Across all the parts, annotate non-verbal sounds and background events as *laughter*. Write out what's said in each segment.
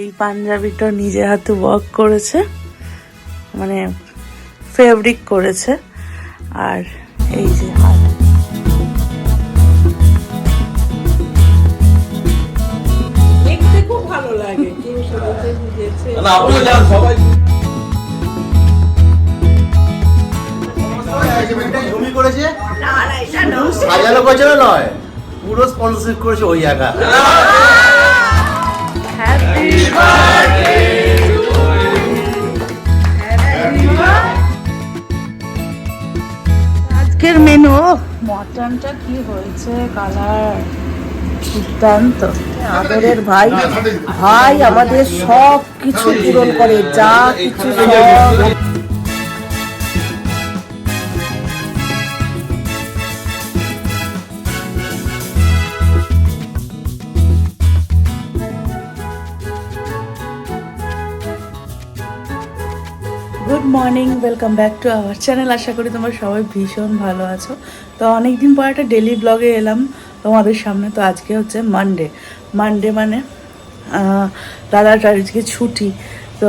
এই পাঞ্জাবিটা নিজে হাতে ওয়ার্ক করেছে মানে ফেব্রিক করেছে আর এই যে হাত। খুব ভালো লাগে বুঝেছে না আপনি যান সবাই। জমি করেছে? সাজানো করেছে নয়? পুরো স্পন্সরশিপ করেছে ওই একা। আজকের মেনু মটনটা কি হয়েছে? কালার দুর্দান্ত। আদরের ভাই। ভাই আমাদের সব কিছু পূরণ করে যা কিছু সব good morning welcome back to our channel আশা করি তোমরা সবাই ভীষণ ভালো আছো। তো অনেকদিন পর একটা ডেলি ব্লগে এলাম তোমাদের সামনে। তো আজকে হচ্ছে মানডে মানডে মানে দাদার আজকে ছুটি। তো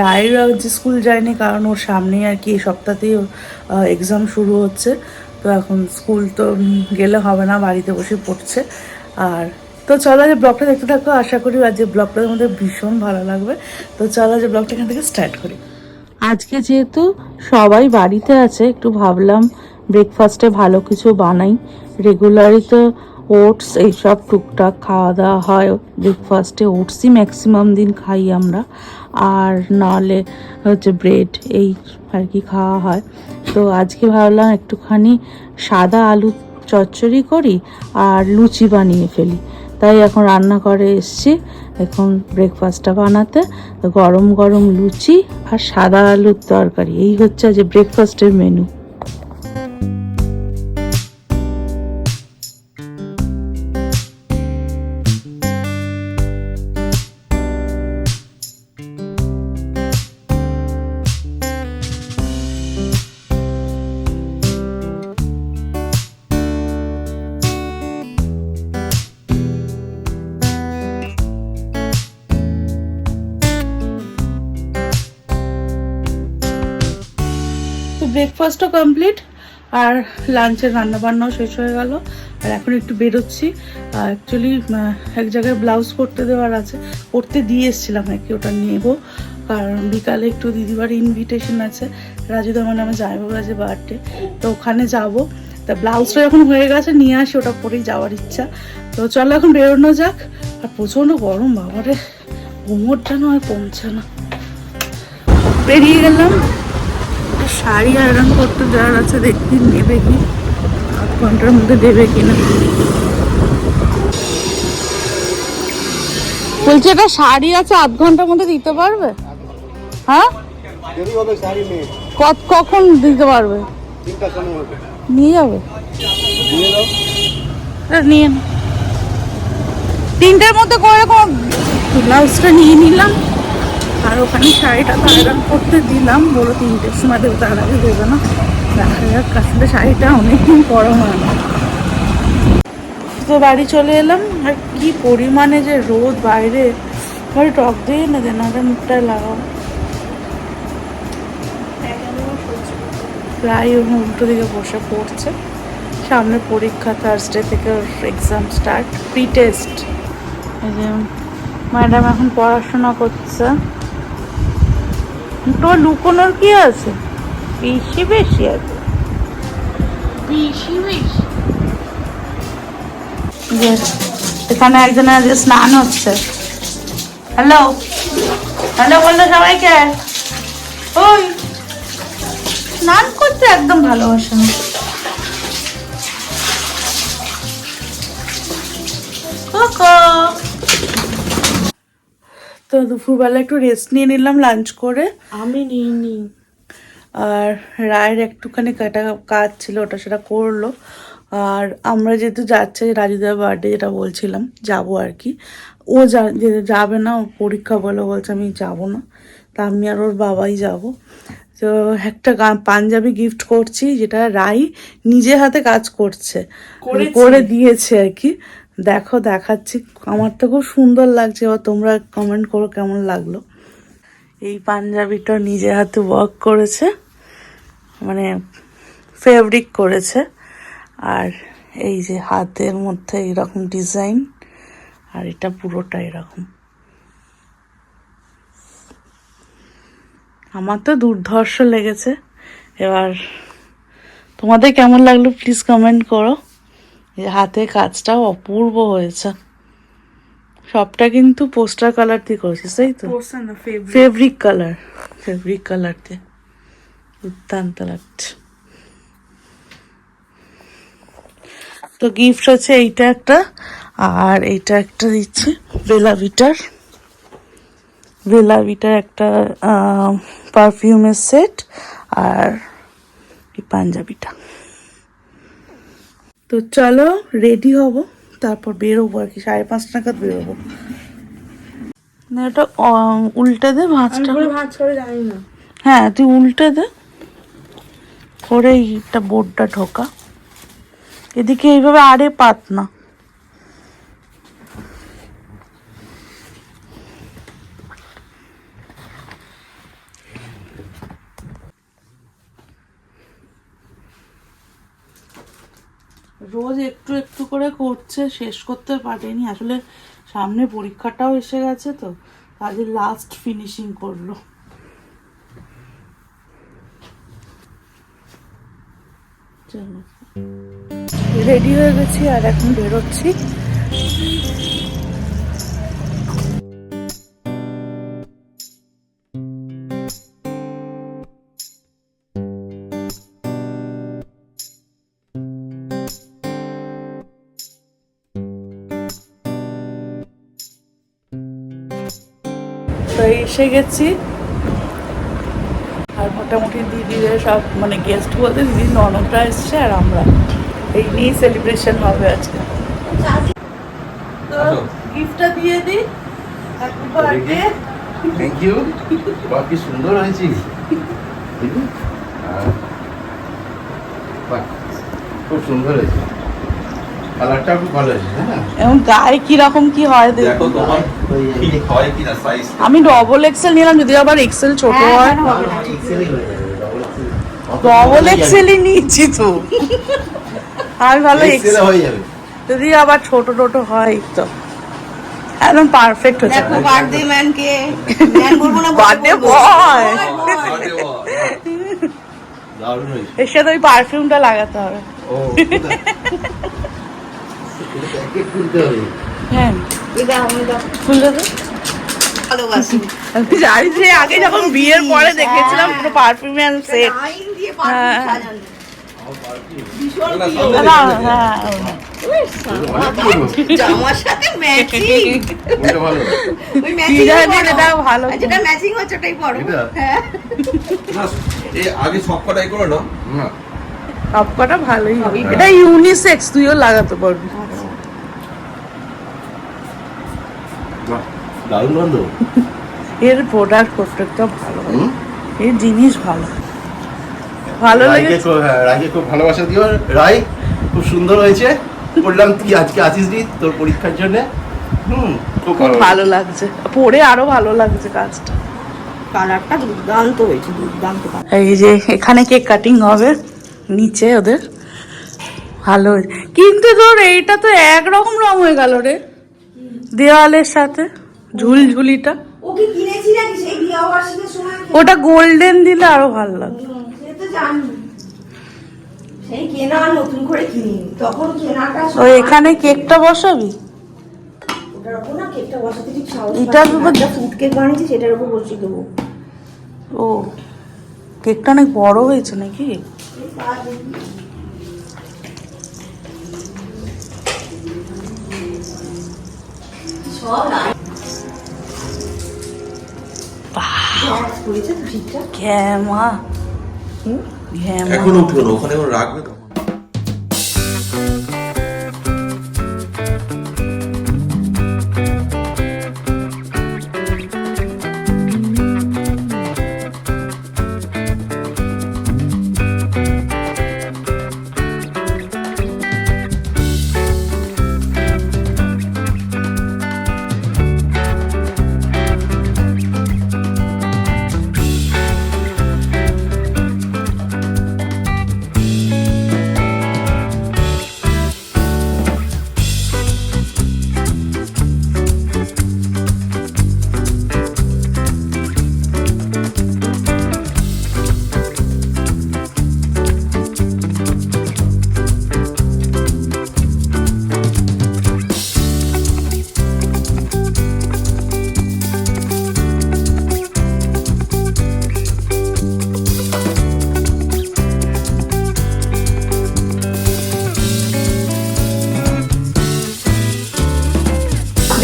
রায়ের যে স্কুল যায়নি, কারণ ওর সামনেই আর কি এই সপ্তাহতেই এক্সাম শুরু হচ্ছে। তো এখন স্কুল তো গেলে হবে না, বাড়িতে বসে পড়ছে। আর তো চলো যে ব্লগটা দেখতে থাকো। আশা করি আজকে ব্লগটা তোমাদের ভীষণ ভালো লাগবে। তো চলো যে ব্লগটা এখান থেকে স্টার্ট করি। আজকে যেহেতু সবাই বাড়িতে আছে, একটু ভাবলাম ব্রেকফাস্টে ভালো কিছু বানাই। রেগুলারই তো ওটস এইসব টুকটাক খাওয়া দাওয়া হয়। ব্রেকফাস্টে ওটসই ম্যাক্সিমাম দিন খাই আমরা। আর নাহলে হচ্ছে ব্রেড এই আর কি খাওয়া হয়। তো আজকে ভাবলাম একটুখানি সাদা আলু চচ্চড়ি করি আর লুচি বানিয়ে ফেলি। তাই এখন রান্না করে এসছি। এখন ব্রেকফাস্টটা বানাতে। গরম গরম লুচি আর সাদা আলুর তরকারি। এই হচ্ছে যে ব্রেকফাস্টের মেনু কমপ্লিট আর লাঞ্চের রান্না বান্নাও শেষ হয়ে গেল। আর এখন একটু বেরোচ্ছি। অ্যাকচুয়ালি এক জায়গায় ব্লাউজ করতে দেওয়ার আছে। করতে দিয়ে এসেছিলাম আর কি ওটা নেব। কারণ বিকালে একটু দিদিবার ইনভিটেশন আছে। রাজুদা মানে আমার জামাইবাবুর আছে বার্থডে তো ওখানে যাব। তা ব্লাউজটা যখন হয়ে গেছে, নিয়ে আসি, ওটা পরেই যাওয়ার ইচ্ছা। তো চলো এখন বেরোনো যাক। আর প্রচণ্ড গরম, বাবারে। ঘুমোর যেন আর কমছে না। বেরিয়ে গেলাম। শাড়ি আয়রন করতে যাওয়ার আছে দেখি নেবে কি আধ ঘণ্টার মধ্যে দেবে কিনা। বলছি এটা শাড়ি আছে আধ ঘণ্টার মধ্যে দিতে পারবে? হ্যাঁ? কত কখন দিতে পারবে? নিয়ে যাবে? দিয়ে দাও। হ্যাঁ, নিয়ে। তিনটের মধ্যে করে কোনো ব্লাউজটা নিয়ে নিলাম। আর ওখানে শাড়িটা তো আয়রন করতে দিলাম, বলো তিনটের সময় দেবো আগে দেবে না। দেখা যাক আসলে শাড়িটা অনেকদিন পরা হয়। না তো বাড়ি চলে এলাম, আর কি পরিমাণে যে রোদ বাইরে বাড়ি টক দিয়ে না যে নাটা মুখটায় লাগাও। প্রায় ওর উল্টো দিকে বসে পড়ছে। সামনে পরীক্ষা থার্সডে থেকে ওর এক্সাম স্টার্ট প্রি টেস্ট এই যে ম্যাডাম এখন পড়াশোনা করছে। তো লুকোনোর কি আছে? বেশি বেশি আছে বেশি বেশি। এখানে একজনের আজকে স্নান হচ্ছে। হ্যালো? হ্যালো বলল সবাইকে? ওই স্নান করতে একদম ভালোবাসে না। তো দুপুরবেলা একটু রেস্ট নিয়ে নিলাম লাঞ্চ করে। আমি নিইনি। আর রায়ের একটুখানি কাটা কাজ ছিল ওটা সেটা করল। আর আমরা যেহেতু যাচ্ছে রাজুদার বার্থডে যেটা বলছিলাম যাব আর কি। ও যা- যাবে না ওর পরীক্ষা বলে বলছে আমি যাব না। তা আমি আর ওর বাবাই যাব। তো একটা পাঞ্জাবি গিফট করছি যেটা রাই নিজে হাতে কাজ করছে। করেছে? করে দিয়েছে আর কি। দেখো, দেখাচ্ছি। আমার তো খুব সুন্দর লাগছে। এবার তোমরা কমেন্ট করো কেমন লাগল। এই পাঞ্জাবিটা নিজে হাতে ওয়ার্ক করেছে। মানে ফেব্রিক করেছে। আর এই যে হাতের মধ্যে এরকম ডিজাইন আর এটা পুরোটা এরকম। আমার তো দুর্ধর্ষ লেগেছে। এবার তোমাদের কেমন লাগল প্লিজ কমেন্ট করো। হাতে কাজটাও অপূর্ব হয়েছে। সবটা কিন্তু পোস্টার কালার দিয়ে করেছিস তাই তো? ফেব্রিক কালার ফেব্রিক কালার দিয়ে দুর্দান্ত লাগছে। তো গিফট হচ্ছে এইটা একটা আর এইটা একটা দিচ্ছি বেলাভিটার বেলাভিটার একটা পারফিউমের সেট আর এই পাঞ্জাবিটা তো চলো রেডি হব তারপর বেরোবো আর কি সাড়ে পাঁচটা নাগাদ বেরোবো। না এটা উল্টে দে ভাঁজটা। ভাঁজ করে জানি না। হ্যাঁ তুই উল্টে দে। করে এইটা বোর্ডটা ঢোকা। এদিকে এইভাবে আরে পাত না। রোজ একটু একটু করে করছে, শেষ করতে পারেনি। আসলে সামনে পরীক্ষাটাও এসে গেছে তো কাজে লাস্ট ফিনিশিং করল। রেডি হয়ে গেছি আর এখন বেরোচ্ছি। তো এসে গেছি। আর মোটামুটি দিদিদের সব মানে গেস্ট বলতে দিদি ননদরা এসছে আর আমরা। এই নিয়েই সেলিব্রেশন হবে আজকে। তো গিফটটা দিয়ে দিই। হ্যাপি বার্থডে থ্যাংক ইউ বাহ কি সুন্দর হয়েছে। *laughs* দেখি? আহ, বাহ, খুব সুন্দর হয়েছে। কালারটা খুব ভালো হ্যাঁ এখন গায়ে কীরকম কি হয় দেখো দেখো তোমার ঠিক হয় কিনা সাইজ আমি ডবল এক্সেল নিলাম যদি আবার এক্সেল ছোট হয় ডবল এক্সেলই নিয়েছি তো। আমি ভালো এক্সেল হয়ে যাবে। যদি আবার ছোট ছোট হয় তো। একদম পারফেক্ট হচ্ছে দেখো বার্থডে ম্যানকে ম্যান বলব না বার্থডে বয় দারুণ হয়েছে। এর সাথে ওই পারফিউমটা লাগাতে হবে। ও হবে হ্যাঁ। এটা আমি তো খুলতে দে ভালোবাসি আমি আগে যখন বিয়ের পরে দেখেছিলাম পুরো পারফিউম সেট আইন দিয়ে হ্যাঁ। হ্যাঁ? হ্যাঁ। এই আগে সব কটাই করো না। না। সবকটা ভালোই হবে। এটা ইউনিসেক্স তুইও লাগাতে পারবি। দারুণ গন্ধ। এর প্রোডাক্ট প্রত্যেকটা ভালো? এর জিনিস ভালো। ভালো খুব হ্যাঁ, রায়কে খুব ভালোবাসা দিও। রায় খুব সুন্দর হয়েছে। বললাম তুই আজকে আসিস নি তোর পরীক্ষার জন্য? হুম খুব খুব ভালো লাগছে। পরে আরও ভালো লাগছে কাজটা। কালারটা দুর্দান্ত হয়েছে দুর্দান্ত। এই যে এখানে কেক কাটিং হবে। নিচে ওদের। ভালো। হয়েছে। কিন্তু তোর এইটা তো একরকম রং হয়ে গেল রে। দেওয়ালের সাথে ঝুলঝুলিটা। ওটা গোল্ডেন দিলে আরও ভালো লাগবে কেনাটা তো এখানে কেকটা বসাবি? ওটার উপর না কেকটা বসাতে ঠিক সাহস এটার উপর- ফুড কেক বানিয়েছি সেটার উপর বসিয়ে দেবো। ও কেকটা অনেক বড় হয়েছে নাকি? তো ঘ্যামা ঘ্যামা এখন উঠবে না ওখানে রাখবে তখন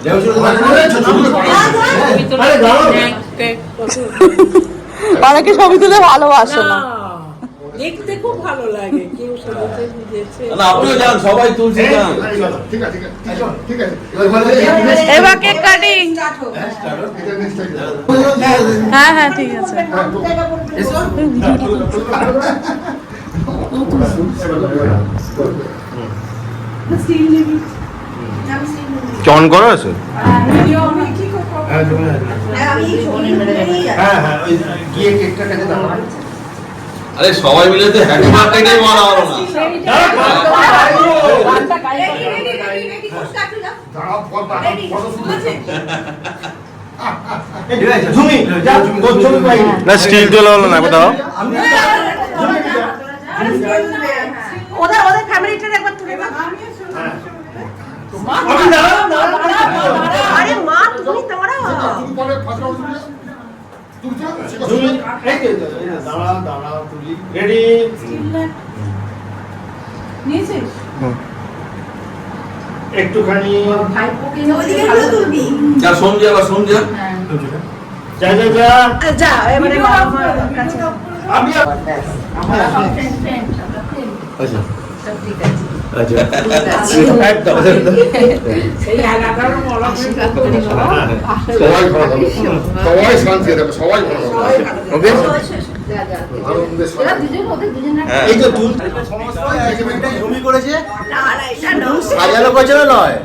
*laughs* অনেকে ছবি তুলে ভালোবাসে না। দেখতে খুব ভালো লাগে কেউ সেজেছে বুঝেছে না আপনিও যান সবাই তুলছে যান। ঠিক আছে ঠিক আছে এবার এবার কেক কাটিং। হ্যাঁ হ্যাঁ ঠিক আছে। চন করা আছে? হ্যাঁ হ্যাঁ আরে সবাই মিলে তো হ্যাপি বার্থডে হলো না। স্টিল তোলা হলো না কোথাও ওদের ওদের পরে ঠিক আছে দাঁড়া দাঁড়া তুলি রেডি একটুখানি যা সন্ধ্যা আবার সন্ধ্যা যা যা যা যা এবারে আমি ভালো থাকো সবাই শান্তি দেখো সবাই ভালো ওকে এই তো জমি করেছে সাজানো গোছানো নয়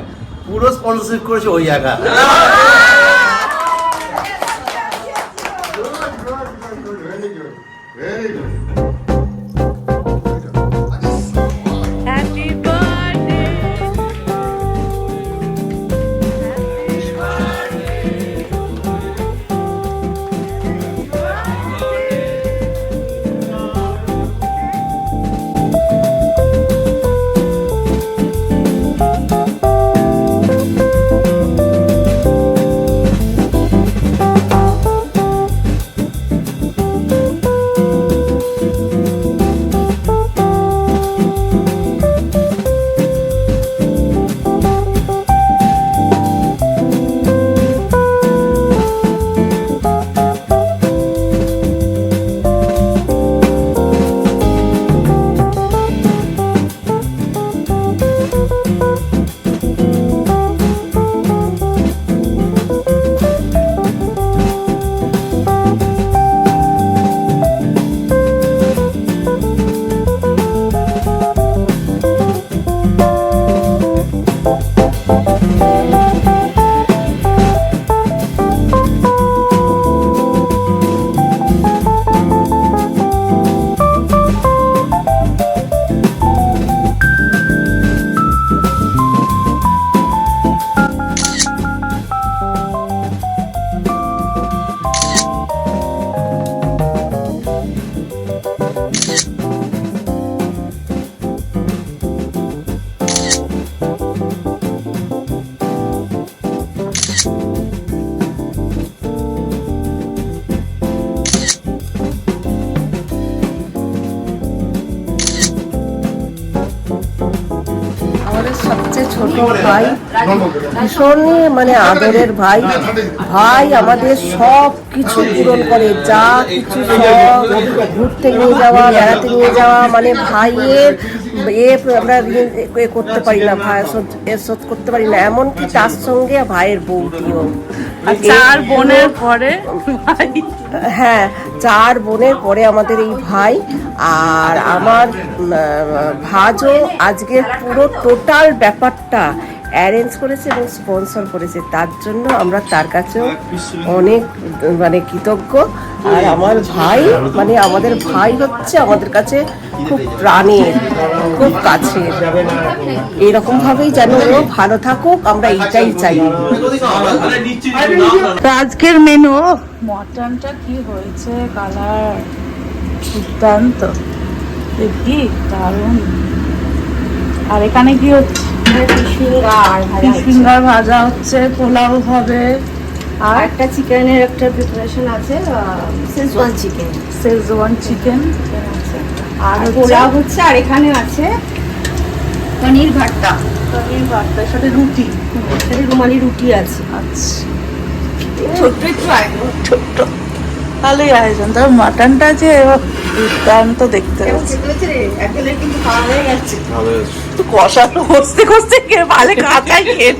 পুরো স্পন্সরশিপ করেছে ওই ভেরি গুড ভেরি গুড ভাই, ভীষণ মানে আদরের ভাই। ভাই আমাদের সব কিছু পূরণ করে, যা কিছু সব ঘুরতে নিয়ে যাওয়া, বেড়াতে নিয়ে যাওয়া মানে ভাইয়ের এ আমরা ঋণ এ করতে পারি না ভাই শোধ- করতে পারি না। এমনকি তার সঙ্গে ভাইয়ের বউটিও চার বোনের পরে ভাই? হ্যাঁ চার বোনের পরে আমাদের এই ভাই। আর আমার ভাজও আজকে পুরো টোটাল ব্যাপারটা অ্যারেঞ্জ করেছে এবং স্পন্সর করেছে। তার জন্য আমরা তার কাছেও অনেক মানে কৃতজ্ঞ। আর আমার ভাই মানে আমাদের ভাই হচ্ছে আমাদের কাছে খুব প্রাণের খুব কাছের। এরকম ভাবেই যেন ও ভালো থাকুক আমরা এইটাই চাই। তো আজকের মেনু মটনটা কি হয়েছে? কালার দুর্দান্ত। দেখি দারুণ। আর এখানে কি হচ্ছে? ফিঙ্গার ভাজা হচ্ছে। পোলাও হবে। আর একটা চিকেনের একটা প্রিপারেশন আছে সেজওয়ান চিকেন শেজওয়ান চিকেন আর পোলাও হচ্ছে আর এখানে আছে পনির ভর্তা পনির ভর্তার সাথে রুটি। সাথে রুমালি রুটি আছে। আচ্ছা। ছোট্ট একটু আয়োজন ছোট্ট। ভালোই আয়োজন। তবে মাটনটা যে দুর্দান্ত দেখতে কষানো কষতে কষতে খেয়ে ভালো কাঁচাই খেয়ে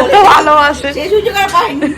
এত ভালোবাসে। সেই সুযোগ আর পাইনি